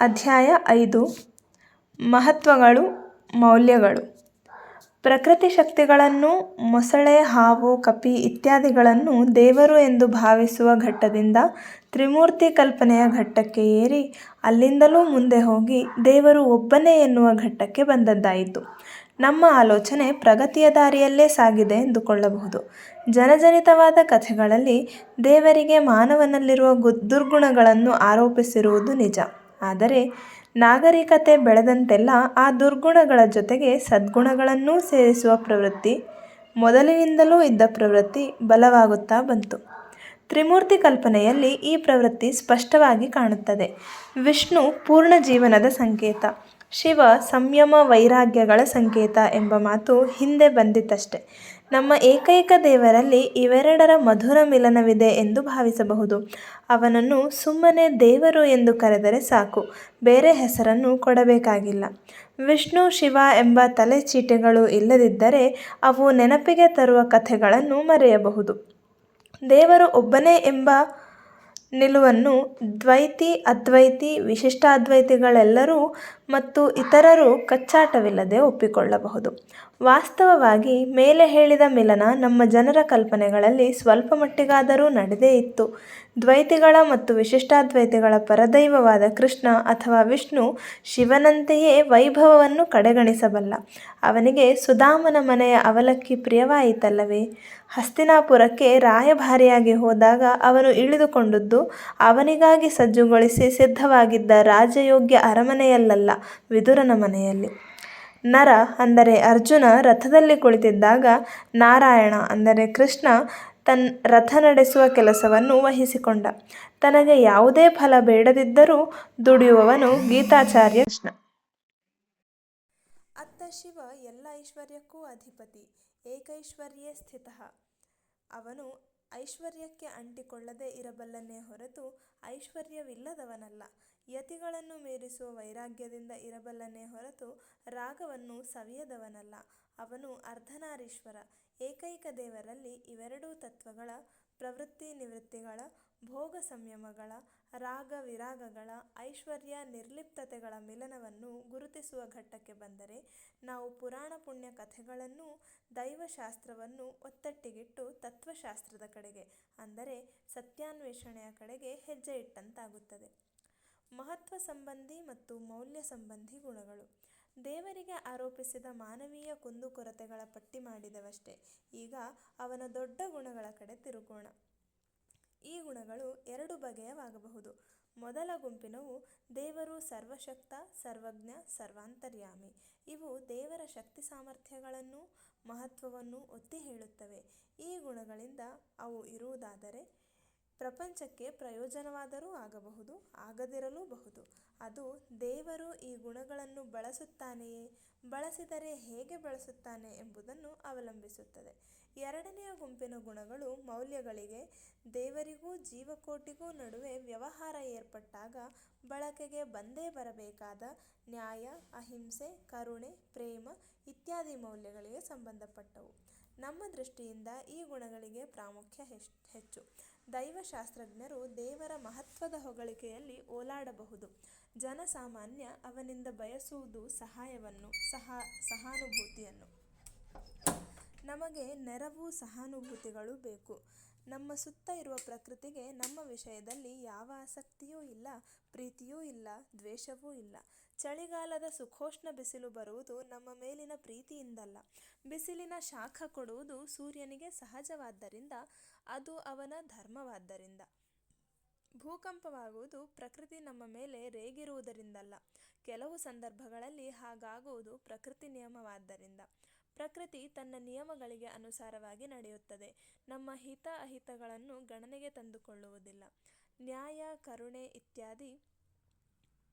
ಅಧ್ಯಾಯ ಐದು ಮಹತ್ವಗಳು, ಮೌಲ್ಯಗಳು ಪ್ರಕೃತಿ ಶಕ್ತಿಗಳನ್ನು ಮೊಸಳೆ, ಹಾವು, ಕಪಿ ಇತ್ಯಾದಿಗಳನ್ನು ದೇವರು ಎಂದು ಭಾವಿಸುವ ಘಟ್ಟದಿಂದ ತ್ರಿಮೂರ್ತಿ ಕಲ್ಪನೆಯ ಘಟ್ಟಕ್ಕೆ ಏರಿ ಅಲ್ಲಿಂದಲೂ ಮುಂದೆ ಹೋಗಿ ದೇವರು ಒಬ್ಬನೇ ಎನ್ನುವ ಘಟ್ಟಕ್ಕೆ ಬಂದದ್ದಾಯಿತು. ನಮ್ಮ ಆಲೋಚನೆ ಪ್ರಗತಿಯ ದಾರಿಯಲ್ಲೇ ಸಾಗಿದೆ ಎಂದುಕೊಳ್ಳಬಹುದು. ಜನಜನಿತವಾದ ಕಥೆಗಳಲ್ಲಿ ದೇವರಿಗೆ ಮಾನವನಲ್ಲಿರುವ ದುರ್ಗುಣಗಳನ್ನು ಆರೋಪಿಸಿರುವುದು ನಿಜ. ಆದರೆ ನಾಗರಿಕತೆ ಬೆಳೆದಂತೆಲ್ಲ ಆ ದುರ್ಗುಣಗಳ ಜೊತೆಗೆ ಸದ್ಗುಣಗಳನ್ನೂ ಸೇರಿಸುವ ಪ್ರವೃತ್ತಿ, ಮೊದಲಿನಿಂದಲೂ ಇದ್ದ ಪ್ರವೃತ್ತಿ ಬಲವಾಗುತ್ತಾ ಬಂತು. ತ್ರಿಮೂರ್ತಿ ಕಲ್ಪನೆಯಲ್ಲಿ ಈ ಪ್ರವೃತ್ತಿ ಸ್ಪಷ್ಟವಾಗಿ ಕಾಣುತ್ತದೆ. ವಿಷ್ಣು ಪೂರ್ಣ ಜೀವನದ ಸಂಕೇತ, ಶಿವ ಸಂಯಮ ವೈರಾಗ್ಯಗಳ ಸಂಕೇತ ಎಂಬ ಮಾತು ಹಿಂದೆ ಬಂದಿತಷ್ಟೆ. ನಮ್ಮ ಏಕೈಕ ದೇವರಲ್ಲಿ ಇವೆರಡರ ಮಧುರ ಮಿಲನವಿದೆ ಎಂದು ಭಾವಿಸಬಹುದು. ಅವನನ್ನು ಸುಮ್ಮನೆ ದೇವರು ಎಂದು ಕರೆದರೆ ಸಾಕು, ಬೇರೆ ಹೆಸರನ್ನು ಕೊಡಬೇಕಾಗಿಲ್ಲ. ವಿಷ್ಣು ಶಿವ ಎಂಬ ತಲೆಚೀಟೆಗಳು ಇಲ್ಲದಿದ್ದರೆ ಅವು ನೆನಪಿಗೆ ತರುವ ಕಥೆಗಳನ್ನು ಮರೆಯಬಹುದು. ದೇವರು ಒಬ್ಬನೇ ಎಂಬ ನಿಲುವನ್ನು ದ್ವೈತಿ, ಅದ್ವೈತಿ, ವಿಶಿಷ್ಟಾದ್ವೈತಿಗಳೆಲ್ಲರೂ ಮತ್ತು ಇತರರು ಕಚ್ಚಾಟವಿಲ್ಲದೆ ಒಪ್ಪಿಕೊಳ್ಳಬಹುದು. ವಾಸ್ತವವಾಗಿ ಮೇಲೆ ಹೇಳಿದ ಮಿಲನ ನಮ್ಮ ಜನರ ಕಲ್ಪನೆಗಳಲ್ಲಿ ಸ್ವಲ್ಪ ಮಟ್ಟಿಗಾದರೂ ನಡೆದೇ ಇತ್ತು. ದ್ವೈತಿಗಳ ಮತ್ತು ವಿಶಿಷ್ಟಾದ್ವೈತಿಗಳ ಪರದೈವವಾದ ಕೃಷ್ಣ ಅಥವಾ ವಿಷ್ಣು ಶಿವನಂತೆಯೇ ವೈಭವವನ್ನು ಕಡೆಗಣಿಸಬಲ್ಲ. ಅವನಿಗೆ ಸುಧಾಮನ ಮನೆಯ ಅವಲಕ್ಕಿ ಪ್ರಿಯವಾಯಿತಲ್ಲವೇ? ಹಸ್ತಿನಾಪುರಕ್ಕೆ ರಾಯಭಾರಿಯಾಗಿ ಹೋದಾಗ ಅವನು ಇಳಿದುಕೊಂಡದ್ದು ಅವನಿಗಾಗಿ ಸಜ್ಜುಗೊಳಿಸಿ ಸಿದ್ಧವಾಗಿದ್ದ ರಾಜಯೋಗ್ಯ ಅರಮನೆಯಲ್ಲಲ್ಲ, ವಿದುರನ ಮನೆಯಲ್ಲಿ. ನರ ಅಂದರೆ ಅರ್ಜುನ ರಥದಲ್ಲಿ ಕುಳಿತಿದ್ದಾಗ ನಾರಾಯಣ ಅಂದರೆ ಕೃಷ್ಣ ರಥ ನಡೆಸುವ ಕೆಲಸವನ್ನು ವಹಿಸಿಕೊಂಡ. ತನಗೆ ಯಾವುದೇ ಫಲ ಬೇಡದಿದ್ದರೂ ದುಡಿಯುವವನು ಗೀತಾಚಾರ್ಯ ಕೃಷ್ಣ. ಅತ್ತ ಶಿವ ಎಲ್ಲ ಐಶ್ವರ್ಯಕ್ಕೂ ಅಧಿಪತಿ, ಏಕೈಶ್ವರ್ಯೇ ಸ್ಥಿತ ಅವನು ಐಶ್ವರ್ಯಕ್ಕೆ ಅಂಟಿಕೊಳ್ಳದೆ ಇರಬಲ್ಲನೇ ಹೊರತು ಐಶ್ವರ್ಯವಿಲ್ಲದವನಲ್ಲ. ಯತಿಗಳನ್ನು ಮೀರಿಸುವ ವೈರಾಗ್ಯದಿಂದ ಇರಬಲ್ಲನೇ ಹೊರತು ರಾಗವನ್ನು ಸವಿಯದವನಲ್ಲ. ಅವನು ಅರ್ಧನಾರೀಶ್ವರ. ಏಕೈಕ ದೇವರಲ್ಲಿ ಇವೆರಡೂ ತತ್ವಗಳ, ಪ್ರವೃತ್ತಿ-ನಿವೃತ್ತಿಗಳ, ಭೋಗ-ಸಂಯಮಗಳ, ರಾಗ-ವಿರಾಗಗಳ, ಐಶ್ವರ್ಯ-ನಿರ್ಲಿಪ್ತತೆಗಳ ಮಿಲನವನ್ನು ಗುರುತಿಸುವ ಘಟ್ಟಕ್ಕೆ ಬಂದರೆ ನಾವು ಪುರಾಣ-ಪುಣ್ಯ ಕಥೆಗಳನ್ನೂ ದೈವಶಾಸ್ತ್ರವನ್ನು ಒತ್ತಟ್ಟಿಗಿಟ್ಟು ತತ್ವಶಾಸ್ತ್ರದ ಕಡೆಗೆ, ಅಂದರೆ ಸತ್ಯಾನ್ವೇಷಣೆಯ ಕಡೆಗೆ ಹೆಜ್ಜೆ ಇಟ್ಟಂತಾಗುತ್ತದೆ. ಮಹತ್ವ-ಸಂಬಂಧಿ ಮತ್ತು ಮೌಲ್ಯ-ಸಂಬಂಧಿ ಗುಣಗಳು ದೇವರಿಗೆ ಆರೋಪಿಸಿದ ಮಾನವೀಯ ಕುಂದುಕೊರತೆಗಳ ಪಟ್ಟಿ ಮಾಡಿದವಷ್ಟೇ ಈಗ ಅವನ ದೊಡ್ಡ ಗುಣಗಳ ಕಡೆ ತಿರುಗೋಣ. ಈ ಗುಣಗಳು ಎರಡು ಬಗೆಯವಾಗಬಹುದು. ಮೊದಲ ಗುಂಪಿನವು ದೇವರು ಸರ್ವಶಕ್ತ, ಸರ್ವಜ್ಞ, ಸರ್ವಾಂತರ್ಯಾಮಿ. ಇವು ದೇವರ ಶಕ್ತಿ ಸಾಮರ್ಥ್ಯಗಳನ್ನು ಮಹತ್ವವನ್ನು ಒತ್ತಿ ಹೇಳುತ್ತವೆ. ಈ ಗುಣಗಳಿಂದ ಅವು ಇರುವುದಾದರೆ ಪ್ರಪಂಚಕ್ಕೆ ಪ್ರಯೋಜನವಾದರೂ ಆಗಬಹುದು, ಆಗದಿರಲೂ ಬಹುದು. ಅದು ದೇವರು ಈ ಗುಣಗಳನ್ನು ಬಳಸುತ್ತಾನೆಯೇ, ಬಳಸಿದರೆ ಹೇಗೆ ಬಳಸುತ್ತಾನೆ ಎಂಬುದನ್ನು ಅವಲಂಬಿಸುತ್ತದೆ. ಎರಡನೆಯ ಗುಂಪಿನ ಗುಣಗಳು ಮೌಲ್ಯಗಳಿಗೆ. ದೇವರಿಗೂ ಜೀವಕೋಟಿಗೂ ನಡುವೆ ವ್ಯವಹಾರ ಏರ್ಪಟ್ಟಾಗ ಬಳಕೆಗೆ ಬಂದೇ ಬರಬೇಕಾದ ನ್ಯಾಯ, ಅಹಿಂಸೆ, ಕರುಣೆ, ಪ್ರೇಮ ಇತ್ಯಾದಿ ಮೌಲ್ಯಗಳಿಗೆ ಸಂಬಂಧಪಟ್ಟವು. ನಮ್ಮ ದೃಷ್ಟಿಯಿಂದ ಈ ಗುಣಗಳಿಗೆ ಪ್ರಾಮುಖ್ಯ ಹೆಚ್ಚು. ದೈವಶಾಸ್ತ್ರಜ್ಞರು ದೇವರ ಮಹತ್ವದ ಹೊಗಳಿಕೆಯಲ್ಲಿ ಓಲಾಡಬಹುದು. ಜನಸಾಮಾನ್ಯ ಅವನಿಂದ ಬಯಸುವುದು ಸಹಾಯವನ್ನು, ಸಹ ಸಹಾನುಭೂತಿಯನ್ನು. ನಮಗೆ ನೆರವು, ಸಹಾನುಭೂತಿಗಳು ಬೇಕು. ನಮ್ಮ ಸುತ್ತ ಇರುವ ಪ್ರಕೃತಿಗೆ ನಮ್ಮ ವಿಷಯದಲ್ಲಿ ಯಾವ ಆಸಕ್ತಿಯೂ ಇಲ್ಲ, ಪ್ರೀತಿಯೂ ಇಲ್ಲ, ದ್ವೇಷವೂ ಇಲ್ಲ. ಚಳಿಗಾಲದ ಸುಖೋಷ್ಣ ಬಿಸಿಲು ಬರುವುದು ನಮ್ಮ ಮೇಲಿನ ಪ್ರೀತಿಯಿಂದಲ್ಲ. ಬಿಸಿಲಿನ ಶಾಖ ಕೊಡುವುದು ಸೂರ್ಯನಿಗೆ ಸಹಜವಾದ್ದರಿಂದ, ಅದು ಅವನ ಧರ್ಮವಾದ್ದರಿಂದ. ಭೂಕಂಪವಾಗುವುದು ಪ್ರಕೃತಿ ನಮ್ಮ ಮೇಲೆ ರೇಗಿರುವುದರಿಂದಲ್ಲ. ಕೆಲವು ಸಂದರ್ಭಗಳಲ್ಲಿ ಹಾಗಾಗುವುದು ಪ್ರಕೃತಿ ನಿಯಮವಾದ್ದರಿಂದ. ಪ್ರಕೃತಿ ತನ್ನ ನಿಯಮಗಳಿಗೆ ಅನುಸಾರವಾಗಿ ನಡೆಯುತ್ತದೆ. ನಮ್ಮ ಹಿತ ಅಹಿತಗಳನ್ನು ಗಣನೆಗೆ ತಂದುಕೊಳ್ಳುವುದಿಲ್ಲ. ನ್ಯಾಯ, ಕರುಣೆ ಇತ್ಯಾದಿ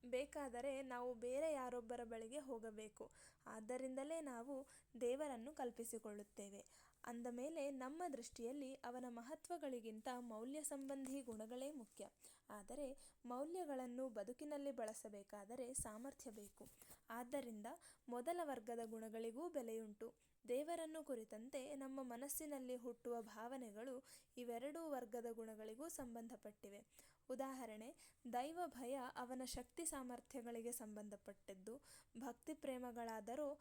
ಬೇಕಾದರೆ ನಾವು ಬೇರೆ ಯಾರೊಬ್ಬರ ಬಳಿಗೆ ಹೋಗಬೇಕು. ಆದ್ದರಿಂದಲೇ ನಾವು ದೇವರನ್ನು ಕಲ್ಪಿಸಿಕೊಳ್ಳುತ್ತೇವೆ. ಅಂದ ಮೇಲೆ ನಮ್ಮ ದೃಷ್ಟಿಯಲ್ಲಿ ಅವನ ಮಹತ್ವಗಳಿಗಿಂತ ಮೌಲ್ಯ-ಸಂಬಂಧಿ ಗುಣಗಳೇ ಮುಖ್ಯ. ಆದರೆ ಮೌಲ್ಯಗಳನ್ನು ಬದುಕಿನಲ್ಲಿ ಬಳಸಬೇಕಾದರೆ ಸಾಮರ್ಥ್ಯ ಬೇಕು. ಆದ್ದರಿಂದ ಮೊದಲ ವರ್ಗದ ಗುಣಗಳಿಗೂ ಬೆಲೆಯುಂಟು. ದೇವರನ್ನು ಕುರಿತಂತೆ ನಮ್ಮ ಮನಸ್ಸಿನಲ್ಲಿ ಹುಟ್ಟುವ ಭಾವನೆಗಳು ಇವೆರಡೂ ವರ್ಗದ ಗುಣಗಳಿಗೂ ಸಂಬಂಧಪಟ್ಟಿವೆ. ಉದಾಹರಣೆ, ದೈವ ಭಯ ಅವನ ಶಕ್ತಿ ಸಾಮರ್ಥ್ಯಗಳಿಗೆ ಸಂಬಂಧಪಟ್ಟಿದ್ದು, ಭಕ್ತಿ ಪ್ರೇಮಗಳಾದರೂ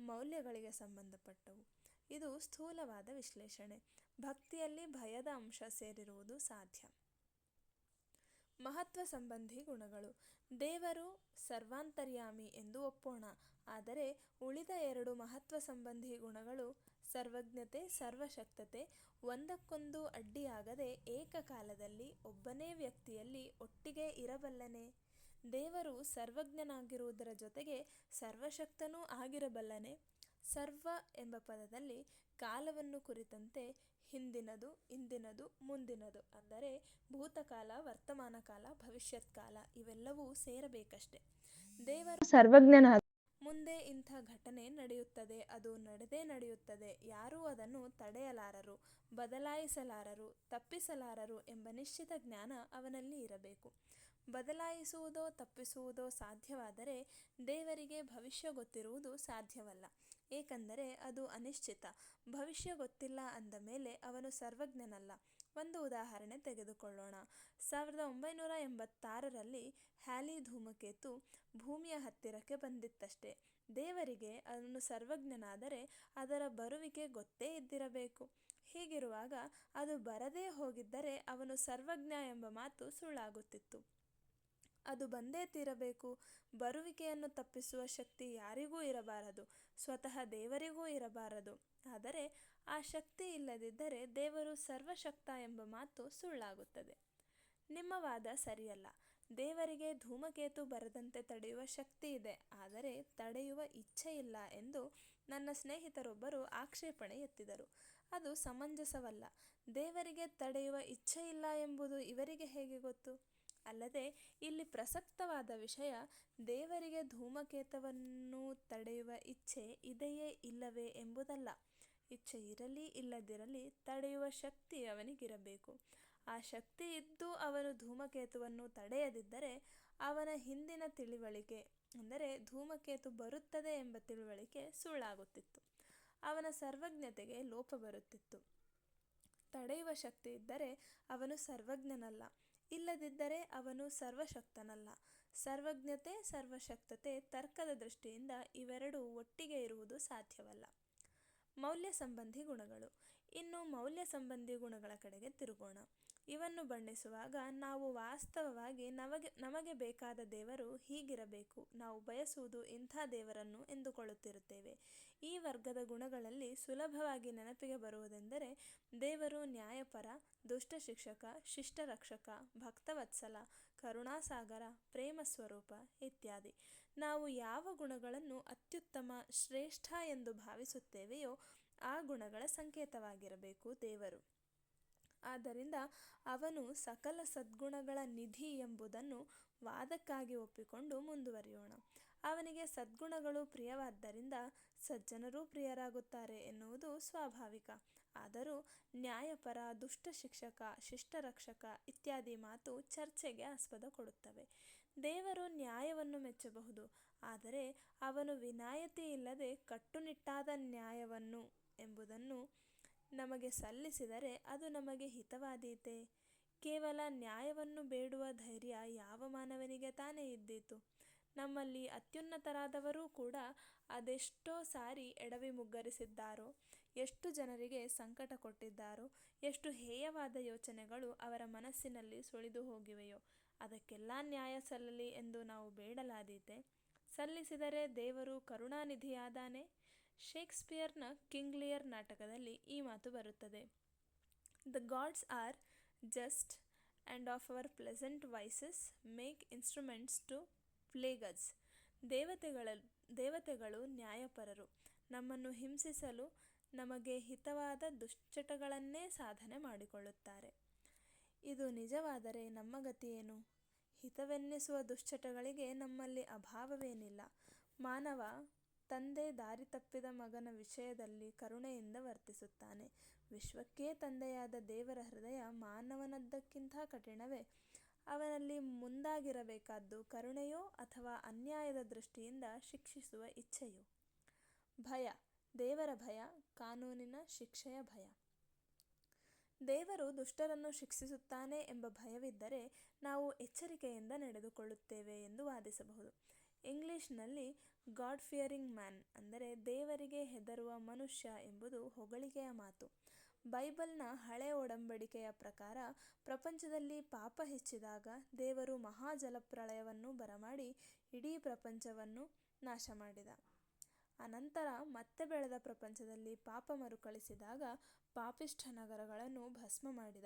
ಮೌಲ್ಯಗಳಿಗೆ ಸಂಬಂಧಪಟ್ಟವು. ಇದು ಸ್ಥೂಲವಾದ ವಿಶ್ಲೇಷಣೆ. ಭಕ್ತಿಯಲ್ಲಿ ಭಯದ ಅಂಶ ಸೇರಿರುವುದು ಸಾಧ್ಯ. ಮಹತ್ವ ಸಂಬಂಧಿ ಗುಣಗಳು. ದೇವರು ಸರ್ವಾಂತರ್ಯಾಮಿ ಎಂದು ಒಪ್ಪೋಣ. ಆದರೆ ಉಳಿದ ಎರಡು ಮಹತ್ವ ಸಂಬಂಧಿ ಗುಣಗಳು ಸರ್ವಜ್ಞತೆ, ಸರ್ವಶಕ್ತತೆ ಒಂದಕ್ಕೊಂದು ಅಡ್ಡಿಯಾಗದೆ ಏಕಕಾಲದಲ್ಲಿ ಒಬ್ಬನೇ ವ್ಯಕ್ತಿಯಲ್ಲಿ ಒಟ್ಟಿಗೆ ಇರಬಲ್ಲನೆ. ದೇವರು ಸರ್ವಜ್ಞನಾಗಿರುವುದರ ಜೊತೆಗೆ ಸರ್ವಶಕ್ತನೂ ಆಗಿರಬಲ್ಲನೆ. ಸರ್ವ ಎಂಬ ಪದದಲ್ಲಿ ಕಾಲವನ್ನು ಕುರಿತಂತೆ ಹಿಂದಿನದು, ಇಂದಿನದು, ಮುಂದಿನದು ಅಂದರೆ ಭೂತಕಾಲ ವರ್ತಮಾನ ಕಾಲ ಭವಿಷ್ಯತ್ ಕಾಲ ಇವೆಲ್ಲವೂ ಸೇರಬೇಕಷ್ಟೆ. ದೇವರು ಸರ್ವಜ್ಞನಾದ ಮುಂದೆ ಇಂಥ ಘಟನೆ ನಡೆಯುತ್ತದೆ, ಅದು ನಡೆದೇ ನಡೆಯುತ್ತದೆ. ಯಾರೂ ಅದನ್ನು ತಡೆಯಲಾರರು, ಬದಲಾಯಿಸಲಾರರು, ತಪ್ಪಿಸಲಾರರು ಎಂಬ ನಿಶ್ಚಿತ ಜ್ಞಾನ ಅವನಲ್ಲಿ ಇರಬೇಕು. ಬದಲಾಯಿಸುವುದೋ ತಪ್ಪಿಸುವುದೋ ಸಾಧ್ಯವಾದರೆ ದೇವರಿಗೆ ಭವಿಷ್ಯ ಗೊತ್ತಿರುವುದು ಸಾಧ್ಯವಲ್ಲ. ಏಕೆಂದರೆ ಅದು ಅನಿಶ್ಚಿತ. ಭವಿಷ್ಯ ಗೊತ್ತಿಲ್ಲ ಅಂದ ಮೇಲೆ ಅವನು ಸರ್ವಜ್ಞನಲ್ಲ. ಒಂದು ಉದಾಹರಣೆ ತೆಗೆದುಕೊಳ್ಳೋಣ. ಸಾವಿರದ ಒಂಬೈನೂರ ಎಂಬತ್ತಾರರಲ್ಲಿ ಹ್ಯಾಲಿ ಧೂಮಕೇತು ಭೂಮಿಯ ಹತ್ತಿರಕ್ಕೆ ಬಂದಿತ್ತಷ್ಟೆ. ದೇವರಿಗೆ ಅದನ್ನು ಸರ್ವಜ್ಞನಾದರೆ ಅದರ ಬರುವಿಕೆ ಗೊತ್ತೇ ಇದ್ದಿರಬೇಕು. ಹೀಗಿರುವಾಗ ಅದು ಬರದೇ ಹೋಗಿದ್ದರೆ ಅವನು ಸರ್ವಜ್ಞ ಎಂಬ ಮಾತು ಸುಳ್ಳಾಗುತ್ತಿತ್ತು. ಅದು ಬಂದೇ ತೀರಬೇಕು. ಬರುವಿಕೆಯನ್ನು ತಪ್ಪಿಸುವ ಶಕ್ತಿ ಯಾರಿಗೂ ಇರಬಾರದು. ಸ್ವತಃ ದೇವರಿಗೂ ಇರಬಾರದು. ಆದರೆ ಆ ಶಕ್ತಿ ಇಲ್ಲದಿದ್ದರೆ ದೇವರು ಸರ್ವಶಕ್ತ ಎಂಬ ಮಾತು ಸುಳ್ಳಾಗುತ್ತದೆ. ನಿಮ್ಮ ವಾದ ಸರಿಯಲ್ಲ. ದೇವರಿಗೆ ಧೂಮಕೇತು ಬರದಂತೆ ತಡೆಯುವ ಶಕ್ತಿ ಇದೆ. ಆದರೆ ತಡೆಯುವ ಇಚ್ಛೆ ಇಲ್ಲ ಎಂದು ನನ್ನ ಸ್ನೇಹಿತರೊಬ್ಬರು ಆಕ್ಷೇಪಣೆ ಎತ್ತಿದರು. ಅದು ಸಮಂಜಸವಲ್ಲ. ದೇವರಿಗೆ ತಡೆಯುವ ಇಚ್ಛೆ ಇಲ್ಲ ಎಂಬುದು ಇವರಿಗೆ ಹೇಗೆ ಗೊತ್ತು? ಅಲ್ಲದೆ ಇಲ್ಲಿ ಪ್ರಸಕ್ತವಾದ ವಿಷಯ, ದೇವರಿಗೆ ಧೂಮಕೇತವನ್ನು ತಡೆಯುವ ಇಚ್ಛೆ ಇದೆಯೇ ಇಲ್ಲವೇ ಎಂಬುದಲ್ಲ. ಇಚ್ಛೆ ಇರಲಿ, ಇಲ್ಲದಿರಲಿ ತಡೆಯುವ ಶಕ್ತಿ ಅವನಿಗಿರಬೇಕು. ಆ ಶಕ್ತಿ ಇದ್ದು ಅವನು ಧೂಮಕೇತುವನ್ನು ತಡೆಯದಿದ್ದರೆ ಅವನ ಹಿಂದಿನ ತಿಳಿವಳಿಕೆ ಅಂದರೆ ಧೂಮಕೇತು ಬರುತ್ತದೆ ಎಂಬ ತಿಳುವಳಿಕೆ ಸುಳ್ಳಾಗುತ್ತಿತ್ತು. ಅವನ ಸರ್ವಜ್ಞತೆಗೆ ಲೋಪ ಬರುತ್ತಿತ್ತು. ತಡೆಯುವ ಶಕ್ತಿ ಇದ್ದರೆ ಅವನು ಸರ್ವಜ್ಞನಲ್ಲ, ಇಲ್ಲದಿದ್ದರೆ ಅವನು ಸರ್ವಶಕ್ತನಲ್ಲ. ಸರ್ವಜ್ಞತೆ, ಸರ್ವಶಕ್ತತೆ, ತರ್ಕದ ದೃಷ್ಟಿಯಿಂದ ಇವೆರಡೂ ಒಟ್ಟಿಗೆ ಇರುವುದು ಸಾಧ್ಯವಲ್ಲ. ಮೌಲ್ಯ ಸಂಬಂಧಿ ಗುಣಗಳು. ಇನ್ನು ಮೌಲ್ಯ ಸಂಬಂಧಿ ಗುಣಗಳ ಕಡೆಗೆ ತಿರುಗೋಣ. ಇವನ್ನು ಬಣ್ಣಿಸುವಾಗ ನಾವು ವಾಸ್ತವವಾಗಿ ನಮಗೆ ನಮಗೆ ಬೇಕಾದ ದೇವರು ಹೀಗಿರಬೇಕು. ನಾವು ಬಯಸುವುದು ಇಂಥ ದೇವರನ್ನು ಎಂದುಕೊಳ್ಳುತ್ತಿರುತ್ತೇವೆ. ಈ ವರ್ಗದ ಗುಣಗಳಲ್ಲಿ ಸುಲಭವಾಗಿ ನೆನಪಿಗೆ ಬರುವುದೆಂದರೆ ದೇವರು ನ್ಯಾಯಪರ ದುಷ್ಟ ಶಿಕ್ಷಕ ಶಿಷ್ಟ ರಕ್ಷಕ ಭಕ್ತವತ್ಸಲ ಕರುಣಾಸಾಗರ, ಪ್ರೇಮ ಸ್ವರೂಪ ಇತ್ಯಾದಿ. ನಾವು ಯಾವ ಗುಣಗಳನ್ನು ಅತ್ಯುತ್ತಮ, ಶ್ರೇಷ್ಠ ಎಂದು ಭಾವಿಸುತ್ತೇವೆಯೋ ಆ ಗುಣಗಳ ಸಂಕೇತವಾಗಿರಬೇಕು ದೇವರು. ಆದ್ದರಿಂದ ಅವನು ಸಕಲ ಸದ್ಗುಣಗಳ ನಿಧಿ ಎಂಬುದನ್ನು ವಾದಕ್ಕಾಗಿ ಒಪ್ಪಿಕೊಂಡು ಮುಂದುವರಿಯೋಣ. ಅವನಿಗೆ ಸದ್ಗುಣಗಳು ಪ್ರಿಯವಾದ್ದರಿಂದ ಸಜ್ಜನರೂ ಪ್ರಿಯರಾಗುತ್ತಾರೆ ಎನ್ನುವುದು ಸ್ವಾಭಾವಿಕ. ಆದರೂ ನ್ಯಾಯಪರ, ದುಷ್ಟ ಶಿಕ್ಷಕ, ಶಿಷ್ಟರಕ್ಷಕ ಇತ್ಯಾದಿ ಮಾತು ಚರ್ಚೆಗೆ ಆಸ್ಪದ ಕೊಡುತ್ತವೆ. ದೇವರು ನ್ಯಾಯವನ್ನು ಮೆಚ್ಚಬಹುದು, ಆದರೆ ಅವನು ವಿನಾಯಿತಿ ಇಲ್ಲದೆ ಕಟ್ಟುನಿಟ್ಟಾದ ನ್ಯಾಯವನ್ನು ಎಂಬುದನ್ನು ನಮಗೆ ಸಲ್ಲಿಸಿದರೆ ಅದು ನಮಗೆ ಹಿತವಾದೀತೆ. ಕೇವಲ ನ್ಯಾಯವನ್ನು ಬೇಡುವ ಧೈರ್ಯ ಯಾವ ಮಾನವನಿಗೆ ತಾನೇ ಇದ್ದೀತು. ನಮ್ಮಲ್ಲಿ ಅತ್ಯುನ್ನತರಾದವರೂ ಕೂಡ ಅದೆಷ್ಟೋ ಸಾರಿ ಎಡವಿ ಮುಗ್ಗರಿಸಿದ್ದಾರೋ ಎಷ್ಟು ಜನರಿಗೆ ಸಂಕಟ ಕೊಟ್ಟಿದ್ದಾರೋ, ಎಷ್ಟು ಹೇಯವಾದ ಯೋಚನೆಗಳು ಅವರ ಮನಸ್ಸಿನಲ್ಲಿ ಸುಳಿದು ಹೋಗಿವೆಯೋ, ಅದಕ್ಕೆಲ್ಲ ನ್ಯಾಯ ಸಲ್ಲಲಿ ಎಂದು ನಾವು ಬೇಡಲಾದೀತೆ. ಸಲ್ಲಿಸಿದರೆ ದೇವರು ಕರುಣಾನಿಧಿಯಾದಾನೆ. ಶೇಕ್ಸ್ಪಿಯರ್ನ ಕಿಂಗ್ ಲಿಯರ್ ನಾಟಕದಲ್ಲಿ ಈ ಮಾತು ಬರುತ್ತದೆ. The gods are just and of our pleasant voices make instruments to plague us ದೇವತೆಗಳ, ದೇವತೆಗಳು ನ್ಯಾಯಪರರು. ನಮ್ಮನ್ನು ಹಿಂಸಿಸಲು ನಮಗೆ ಹಿತವಾದ ದುಶ್ಚಟಗಳನ್ನೇ ಸಾಧನೆ ಮಾಡಿಕೊಳ್ಳುತ್ತಾರೆ. ಇದು ನಿಜವಾದರೆ ನಮ್ಮ ಗತಿಯೇನು ಹಿತವೆನ್ನಿಸುವ ದುಶ್ಚಟಗಳಿಗೆ ನಮ್ಮಲ್ಲಿ ಅಭಾವವೇನಿಲ್ಲ. ಮಾನವ ತಂದೆ ದಾರಿ ತಪ್ಪಿದ ಮಗನ ವಿಷಯದಲ್ಲಿ ಕರುಣೆಯಿಂದ ವರ್ತಿಸುತ್ತಾನೆ. ವಿಶ್ವಕ್ಕೇ ತಂದೆಯಾದ ದೇವರ ಹೃದಯ ಮಾನವನದ್ದಕ್ಕಿಂತ ಕಠಿಣವೇ. ಅವನಲ್ಲಿ ಮುಂದಾಗಿರಬೇಕಾದ್ದು ಕರುಣೆಯೋ ಅಥವಾ ಅನ್ಯಾಯದ ದೃಷ್ಟಿಯಿಂದ ಶಿಕ್ಷಿಸುವ ಇಚ್ಛೆಯೋ? ಭಯ. ದೇವರ ಭಯ, ಕಾನೂನಿನ ಶಿಕ್ಷೆಯ ಭಯ. ದೇವರು ದುಷ್ಟರನ್ನು ಶಿಕ್ಷಿಸುತ್ತಾನೆ ಎಂಬ ಭಯವಿದ್ದರೆ ನಾವು ಎಚ್ಚರಿಕೆಯಿಂದ ನಡೆದುಕೊಳ್ಳುತ್ತೇವೆ ಎಂದು ವಾದಿಸಬಹುದು. ಇಂಗ್ಲಿಷ್ನಲ್ಲಿ ಗಾಡ್ ಫಿಯರಿಂಗ್ ಮ್ಯಾನ್ ಅಂದರೆ ದೇವರಿಗೆ ಹೆದರುವ ಮನುಷ್ಯ ಎಂಬುದು ಹೊಗಳಿಕೆಯ ಮಾತು. ಬೈಬಲ್ನ ಹಳೆ ಒಡಂಬಡಿಕೆಯ ಪ್ರಕಾರ ಪ್ರಪಂಚದಲ್ಲಿ ಪಾಪ ಹೆಚ್ಚಿದಾಗ ದೇವರು ಮಹಾಜಲಪ್ರಳಯವನ್ನು ಬರಮಾಡಿ ಇಡೀ ಪ್ರಪಂಚವನ್ನು ನಾಶ ಮಾಡಿದ ಅನಂತರ ಮತ್ತೆ ಬೆಳೆದ ಪ್ರಪಂಚದಲ್ಲಿ ಪಾಪ ಮರುಕಳಿಸಿದಾಗ ಪಾಪಿಷ್ಠ ನಗರಗಳನ್ನು ಭಸ್ಮ ಮಾಡಿದ.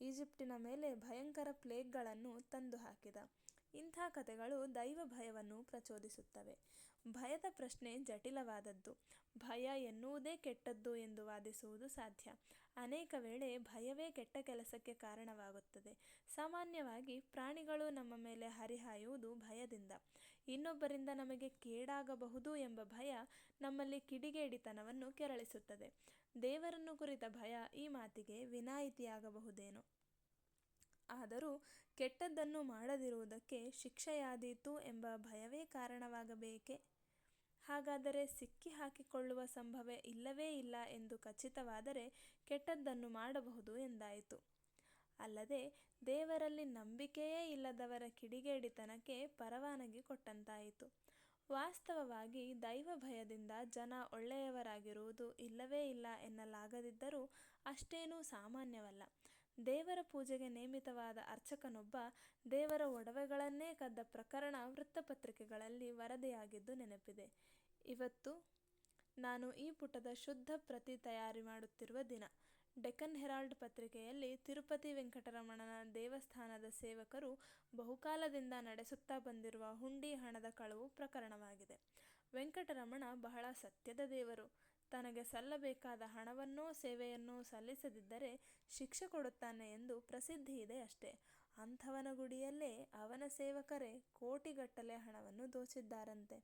ಈಜಿಪ್ಟಿನ ಮೇಲೆ ಭಯಂಕರ ಪ್ಲೇಗ್ಗಳನ್ನು ತಂದು ಹಾಕಿದ. ಇಂಥ ಕಥೆಗಳು ದೈವ ಭಯವನ್ನು ಪ್ರಚೋದಿಸುತ್ತವೆ. ಭಯದ ಪ್ರಶ್ನೆ ಜಟಿಲವಾದದ್ದು. ಭಯ ಎನ್ನುವುದೇ ಕೆಟ್ಟದ್ದು ಎಂದು ವಾದಿಸುವುದು ಸಾಧ್ಯ. ಅನೇಕ ವೇಳೆ ಭಯವೇ ಕೆಟ್ಟ ಕೆಲಸಕ್ಕೆ ಕಾರಣವಾಗುತ್ತದೆ. ಸಾಮಾನ್ಯವಾಗಿ ಪ್ರಾಣಿಗಳು ನಮ್ಮ ಮೇಲೆ ಹರಿಹಾಯುವುದು ಭಯದಿಂದ. ಇನ್ನೊಬ್ಬರಿಂದ ನಮಗೆ ಕೇಡಾಗಬಹುದು ಎಂಬ ಭಯ ನಮ್ಮಲ್ಲಿ ಕಿಡಿಗೇಡಿತನವನ್ನು ಕೆರಳಿಸುತ್ತದೆ. ದೇವರನ್ನು ಕುರಿತ ಭಯ ಈ ಮಾತಿಗೆ ವಿನಾಯಿತಿಯಾಗಬಹುದೇನು. ಆದರೂ ಕೆಟ್ಟದ್ದನ್ನು ಮಾಡದಿರುವುದಕ್ಕೆ ಶಿಕ್ಷೆಯಾದೀತು ಎಂಬ ಭಯವೇ ಕಾರಣವಾಗಬೇಕೆ? ಹಾಗಾದರೆ ಸಿಕ್ಕಿ ಹಾಕಿಕೊಳ್ಳುವ ಸಂಭವ ಇಲ್ಲವೇ ಇಲ್ಲ ಎಂದು ಖಚಿತವಾದರೆ ಕೆಟ್ಟದ್ದನ್ನು ಮಾಡಬಹುದು ಎಂದಾಯಿತು. ಅಲ್ಲದೆ ದೇವರಲ್ಲಿ ನಂಬಿಕೆಯೇ ಇಲ್ಲದವರ ಕಿಡಿಗೇಡಿತನಕ್ಕೆ ಪರವಾನಗಿ ಕೊಟ್ಟಂತಾಯಿತು. ವಾಸ್ತವವಾಗಿ ದೈವ ಭಯದಿಂದ ಜನ ಒಳ್ಳೆಯವರಾಗಿರುವುದು ಇಲ್ಲವೇ ಇಲ್ಲ ಎನ್ನಲಾಗದಿದ್ದರೂ ಅಷ್ಟೇನೂ ಸಾಮಾನ್ಯವಲ್ಲ. ದೇವರ ಪೂಜೆಗೆ ನೇಮಿತವಾದ ಅರ್ಚಕನೊಬ್ಬ ದೇವರ ಒಡವೆಗಳನ್ನೇ ಕದ್ದ ಪ್ರಕರಣ ವೃತ್ತಪತ್ರಿಕೆಗಳಲ್ಲಿ ವರದಿಯಾಗಿದ್ದು ನೆನಪಿದೆ. ಇವತ್ತು ನಾನು ಈ ಪುಟದ ಶುದ್ಧ ಪ್ರತಿ ತಯಾರಿ ಮಾಡುತ್ತಿರುವ ದಿನ. ಡೆಕ್ಕನ್ ಹೆರಾಲ್ಡ್ ಪತ್ರಿಕೆಯಲ್ಲಿ ತಿರುಪತಿ ವೆಂಕಟರಮಣನ ದೇವಸ್ಥಾನದ ಸೇವಕರು ಬಹುಕಾಲದಿಂದ ನಡೆಸುತ್ತಾ ಬಂದಿರುವ ಹುಂಡಿ ಹಣದ ಕಳವು ಪ್ರಕರಣವಾಗಿದೆ. ವೆಂಕಟರಮಣ ಬಹಳ ಸತ್ಯದ ದೇವರು. ತನಗೆ ಸಲ್ಲಬೇಕಾದ ಹಣವನ್ನೋ ಸೇವೆಯನ್ನೋ ಸಲ್ಲಿಸದಿದ್ದರೆ ಶಿಕ್ಷೆ ಕೊಡುತ್ತಾನೆ ಎಂದು ಪ್ರಸಿದ್ಧಿ ಇದೆ ಅಷ್ಟೇ. ಅಂಥವನ ಗುಡಿಯಲ್ಲೇ ಅವನ ಸೇವಕರೇ ಕೋಟಿಗಟ್ಟಲೆ ಹಣವನ್ನು ದೋಚಿದ್ದಾರಂತೆ.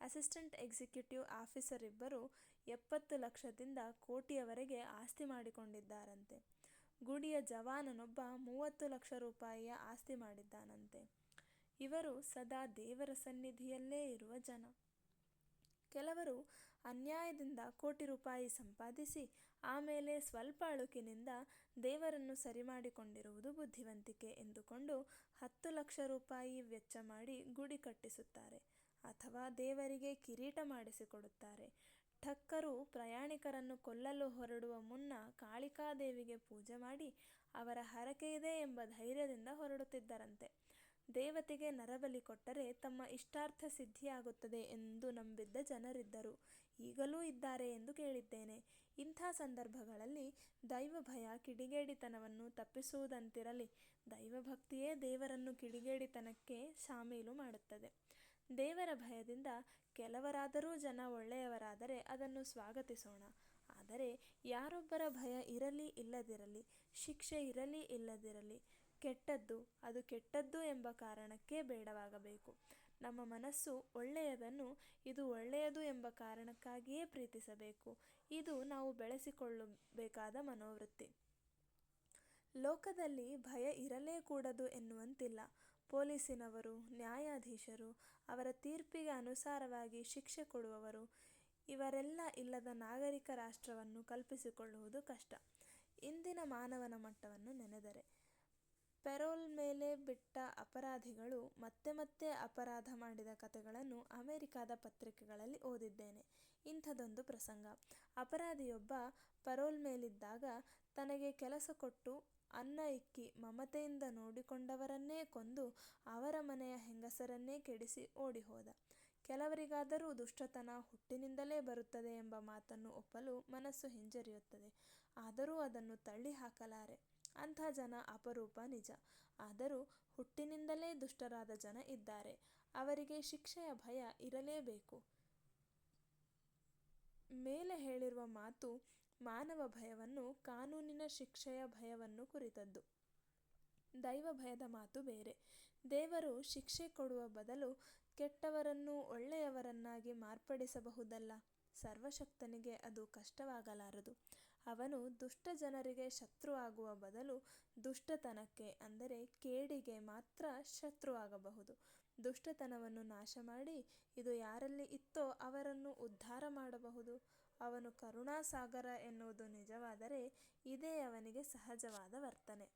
ಅಸಿಸ್ಟೆಂಟ್ ಎಕ್ಸಿಕ್ಯೂಟಿವ್ ಆಫೀಸರ್ ಇಬ್ಬರು ಎಪ್ಪತ್ತು ಲಕ್ಷದಿಂದ ಕೋಟಿಯವರೆಗೆ ಆಸ್ತಿ ಮಾಡಿಕೊಂಡಿದ್ದಾರಂತೆ. ಗುಡಿಯ ಜವಾನನೊಬ್ಬ ಮೂವತ್ತು ಲಕ್ಷ ರೂಪಾಯಿಯ ಆಸ್ತಿ ಮಾಡಿದ್ದಾನಂತೆ. ಇವರು ಸದಾ ದೇವರ ಸನ್ನಿಧಿಯಲ್ಲೇ ಇರುವ ಜನ. ಕೆಲವರು ಅನ್ಯಾಯದಿಂದ ಕೋಟಿ ರೂಪಾಯಿ ಸಂಪಾದಿಸಿ, ಆಮೇಲೆ ಸ್ವಲ್ಪ ಅಳುಕಿನಿಂದ ದೇವರನ್ನು ಸರಿಮಾಡಿಕೊಂಡಿರುವುದು ಬುದ್ಧಿವಂತಿಕೆ ಎಂದುಕೊಂಡು ಹತ್ತು ಲಕ್ಷ ರೂಪಾಯಿ ವೆಚ್ಚ ಮಾಡಿ ಗುಡಿ ಕಟ್ಟಿಸುತ್ತಾರೆ. ಅಥವಾ ದೇವರಿಗೆ ಕಿರೀಟ ಮಾಡಿಸಿಕೊಡುತ್ತಾರೆ. ಠಕ್ಕರು ಪ್ರಯಾಣಿಕರನ್ನು ಕೊಲ್ಲಲು ಹೊರಡುವ ಮುನ್ನ ಕಾಳಿಕಾದೇವಿಗೆ ಪೂಜೆ ಮಾಡಿ ಅವರ ಹರಕೆಯಿದೆ ಎಂಬ ಧೈರ್ಯದಿಂದ ಹೊರಡುತ್ತಿದ್ದರಂತೆ. ದೇವತೆಗೆ ನರಬಲಿ ಕೊಟ್ಟರೆ ತಮ್ಮ ಇಷ್ಟಾರ್ಥ ಸಿದ್ಧಿಯಾಗುತ್ತದೆ ಎಂದು ನಂಬಿದ್ದ ಜನರಿದ್ದರು. ಈಗಲೂ ಇದ್ದಾರೆ ಎಂದು ಕೇಳಿದ್ದೇನೆ. ಇಂಥ ಸಂದರ್ಭಗಳಲ್ಲಿ ದೈವ ಭಯ ಕಿಡಿಗೇಡಿತನವನ್ನು ತಪ್ಪಿಸುವುದಂತಿರಲಿ. ದೈವಭಕ್ತಿಯೇ ದೇವರನ್ನು ಕಿಡಿಗೇಡಿತನಕ್ಕೆ ಶಾಮೀಲು ಮಾಡುತ್ತದೆ. ದೇವರ ಭಯದಿಂದ ಕೆಲವರಾದರೂ ಜನ ಒಳ್ಳೆಯವರಾದರೆ ಅದನ್ನು ಸ್ವಾಗತಿಸೋಣ. ಆದರೆ ಯಾರೊಬ್ಬರ ಭಯ ಇರಲಿ ಇಲ್ಲದಿರಲಿ, ಶಿಕ್ಷೆ ಇರಲಿ ಇಲ್ಲದಿರಲಿ, ಕೆಟ್ಟದ್ದು ಅದು ಕೆಟ್ಟದ್ದು ಎಂಬ ಕಾರಣಕ್ಕೆ ಬೇಡವಾಗಬೇಕು. ನಮ್ಮ ಮನಸ್ಸು ಒಳ್ಳೆಯದನ್ನು ಇದು ಒಳ್ಳೆಯದು ಎಂಬ ಕಾರಣಕ್ಕಾಗಿಯೇ ಪ್ರೀತಿಸಬೇಕು. ಇದು ನಾವು ಬೆಳೆಸಿಕೊಳ್ಳಬೇಕಾದ ಮನೋವೃತ್ತಿ. ಲೋಕದಲ್ಲಿ ಭಯ ಇರಲೇ ಕೂಡದು ಎನ್ನುವಂತಿಲ್ಲ. ಪೊಲೀಸಿನವರು, ನ್ಯಾಯಾಧೀಶರು, ಅವರ ತೀರ್ಪಿಗೆ ಅನುಸಾರವಾಗಿ ಶಿಕ್ಷೆ ಕೊಡುವವರು, ಇವರೆಲ್ಲ ಇಲ್ಲದ ನಾಗರಿಕ ರಾಷ್ಟ್ರವನ್ನು ಕಲ್ಪಿಸಿಕೊಳ್ಳುವುದು ಕಷ್ಟ. ಇಂದಿನ ಮಾನವನ ಮಟ್ಟವನ್ನು ನೆನೆದರೆ ಪೆರೋಲ್ ಮೇಲೆ ಬಿಟ್ಟ ಅಪರಾಧಿಗಳು ಮತ್ತೆ ಮತ್ತೆ ಅಪರಾಧ ಮಾಡಿದ ಕಥೆಗಳನ್ನು ಅಮೆರಿಕಾದ ಪತ್ರಿಕೆಗಳಲ್ಲಿ ಓದಿದ್ದೇನೆ. ಇಂಥದೊಂದು ಪ್ರಸಂಗ. ಅಪರಾಧಿಯೊಬ್ಬ ಪರೋಲ್ ಮೇಲಿದ್ದಾಗ ತನಗೆ ಕೆಲಸ ಕೊಟ್ಟು ಅನ್ನ ಇಕ್ಕಿ ಮಮತೆಯಿಂದ ನೋಡಿಕೊಂಡವರನ್ನೇ ಕೊಂದು ಅವರ ಮನೆಯ ಹೆಂಗಸರನ್ನೇ ಕೆಡಿಸಿ ಓಡಿಹೋದ. ಕೆಲವರಿಗಾದರೂ ದುಷ್ಟತನ ಹುಟ್ಟಿನಿಂದಲೇ ಬರುತ್ತದೆ ಎಂಬ ಮಾತನ್ನು ಒಪ್ಪಲು ಮನಸ್ಸು ಹಿಂಜರಿಯುತ್ತದೆ. ಆದರೂ ಅದನ್ನು ತಳ್ಳಿ ಹಾಕಲಾರೆ. ಅಂಥ ಜನ ಅಪರೂಪ ನಿಜ. ಆದರೂ ಹುಟ್ಟಿನಿಂದಲೇ ದುಷ್ಟರಾದ ಜನ ಇದ್ದಾರೆ. ಅವರಿಗೆ ಶಿಕ್ಷೆಯ ಭಯ ಇರಲೇಬೇಕು. ಮೇಲೆ ಹೇಳಿರುವ ಮಾತು ಮಾನವ ಭಯವನ್ನು ಕಾನೂನಿನ ಶಿಕ್ಷೆಯ ಭಯವನ್ನು ಕುರಿತದ್ದು. ದೈವ ಭಯದ ಮಾತು ಬೇರೆ. ದೇವರು ಶಿಕ್ಷೆ ಕೊಡುವ ಬದಲು ಕೆಟ್ಟವರನ್ನು ಒಳ್ಳೆಯವರನ್ನಾಗಿ ಮಾರ್ಪಡಿಸಬಹುದಲ್ಲ. ಸರ್ವಶಕ್ತನಿಗೆ ಅದು ಕಷ್ಟವಾಗಲಾರದು. ಅವನು ದುಷ್ಟ ಜನರಿಗೆ ಶತ್ರು ಆಗುವ ಬದಲು ದುಷ್ಟತನಕ್ಕೆ, ಅಂದರೆ ಕೇಡಿಗೆ ಮಾತ್ರ ಶತ್ರುವಾಗಬಹುದು ದುಷ್ಟತನವನ್ನು ನಾಶ ಮಾಡಿ ಇದು ಯಾರಲ್ಲಿ ಇತ್ತೋ ಅವರನ್ನು ಉದ್ಧಾರ ಮಾಡಬಹುದು. ಅವನು ಕರುಣಾಸಾಗರ ಎನ್ನುವುದು ನಿಜವಾದರೆ ಇದೇ ಅವನಿಗೆ ಸಹಜವಾದ ವರ್ತನೆ.